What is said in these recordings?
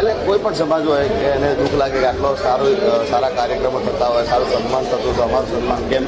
એટલે કોઈ પણ સમાજ હોય કે એને દુઃખ લાગે કે આટલો સારો સારા કાર્યક્રમો થતા હોય, સારું સન્માન થતું તો અમારું સન્માન કેમ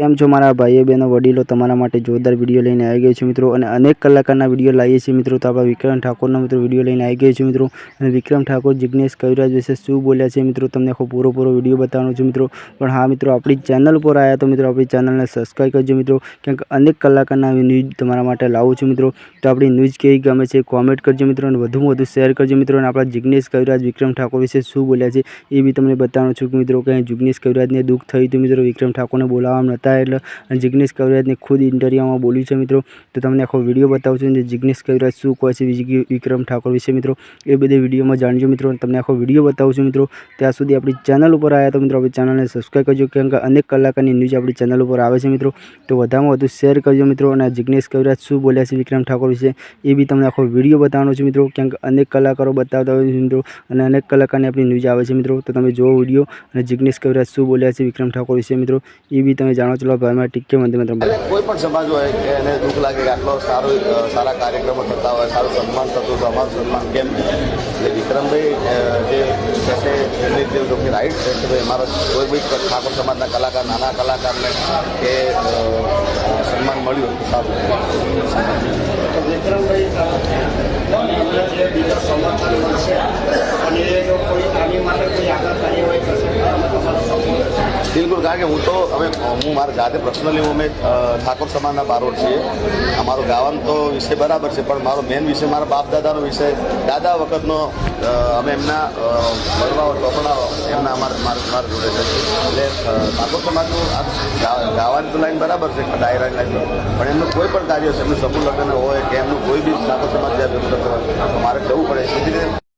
કેમ છો મારા ભાઈઓ બહેનો, વડીલો? તમારા માટે જોરદાર વીડિયો લઈને આવી ગયો છું મિત્રો અને અનેક કલાકારના વીડિયો લાવીએ છીએ મિત્રો. તો આપણા વિક્રમ ઠાકોરનો મિત્રો વીડિયો લઈને આવી ગયો છું મિત્રો. અને વિક્રમ ઠાકોર જિજ્ઞેશ કવિરાજ વિશે શું બોલ્યા છે મિત્રો? તમને આખો પૂરો પૂરો વીડિયો બતાવવાનો છું મિત્રો. પણ હા મિત્રો, આપણી ચેનલ પર આવ્યા તો મિત્રો આપણી ચેનલને સબસ્ક્રાઈબ કરજો મિત્રો. કેમ કે અનેક કલાકારના ન્યૂઝ તમારા માટે લાવું છું મિત્રો. તો આપણી ન્યૂઝ કેવી ગમે છે કોમેન્ટ કરજો મિત્રો અને વધુમાં વધુ શેર કરજો મિત્રો આપણા જિગ્નેશ કવિરાજ વિક્રમ ઠાકોર વિશે શું બોલ્યા છે એ બી તમને બતાવવાનું છું કે મિત્રો કે જિગ્નેશ કવિરાજને દુઃખ થયું હતું મિત્રો વિક્રમ ઠાકોરને બોલાવવામાં નહોતા એટલે જિગ્નેશ કવિરાજને ખુદ ઇન્ટરવ્યુમાં બોલ્યું છે મિત્રો. તો તમને આખો વીડિયો બતાવું છું જિગ્નેશ કવિરાજ શું કહે છે વિક્રમ ઠાકોર વિશે મિત્રો. એ બધી વિડીયોમાં જાણજો મિત્રો તમને આખો વીડિયો બતાવું છું મિત્રો. ત્યાં સુધી આપણી ચેનલ ઉપર આવ્યા તો મિત્રો આપણી ચેનલને સબસ્ક્રાઈબ કરજો કેમ કે અનેક કલાકારની ન્યૂઝ આપણી ચેનલ ઉપર આવે છે મિત્રો. તો વધારેમાં વધુ શેર કરજો મિત્રો અને જિગ્નેશ કવિરાજ શું બોલ્યા છે વિક્રમ ઠાકોર વિશે એ બી તમને આખો વીડિયો બતાવવાનો છે મિત્રો. કેમ કે અનેક કલાકારો બતાવતા હોય છે મિત્રો અને અનેક કલાકારની આપણી ન્યૂઝ આવે છે મિત્રો. તો તમે જુઓ વીડિયો અને જિજ્ઞેશ કવિરાજ શું બોલ્યા છે વિક્રમ ઠાકોર વિશે મિત્રો. એ બી તમે જાણો ચલો ભાઈ મારા ટીકે મંદિર મિત્રો કોઈ પણ સમાજ હોય કે એને દુઃખ લાગે કે આટલો સારો સારા કાર્યક્રમો થતા હોય, સારું સન્માન થતું સમાજ સન્માન કેમ? એટલે વિક્રમભાઈ જે છે રાઈટ છે કે ભાઈ અમારો કોઈ બી ઠાકોર સમાજના કલાકાર, નાના કલાકારને કે સન્માન મળ્યું સારું વિક્રમભાઈ જે બીજો સમર્થન મળશે અને એ જો કોઈ આની માટે કોઈ આગળ કાર્યવાહી કરશે તો અમે તમારો સપોર્ટ બિલકુલ, કારણ કે હું તો અમે હું મારા જાતે પર્સનલી હું અમે ઠાકોર સમાજના બારોટ છીએ. અમારો ગાવાનો તો વિષય બરાબર છે, પણ મારો મેન વિષય મારા બાપ દાદાનો વિષય. દાદા વખતનો અમે એમના મળવાઓ ચોપડાઓ એમના અમારા, મારા જોડે છે. એટલે ઠાકોર સમાજનું આ ગાવાની તો લાઈન બરાબર છે ડાયરાની લાઈન પણ એમનું કોઈ પણ કાર્ય છે, એમનું સમૂહ લગ્ન હોય કે એમનું કોઈ બી ઠાકોર સમાજ તો મારે જવું પડે. રીતે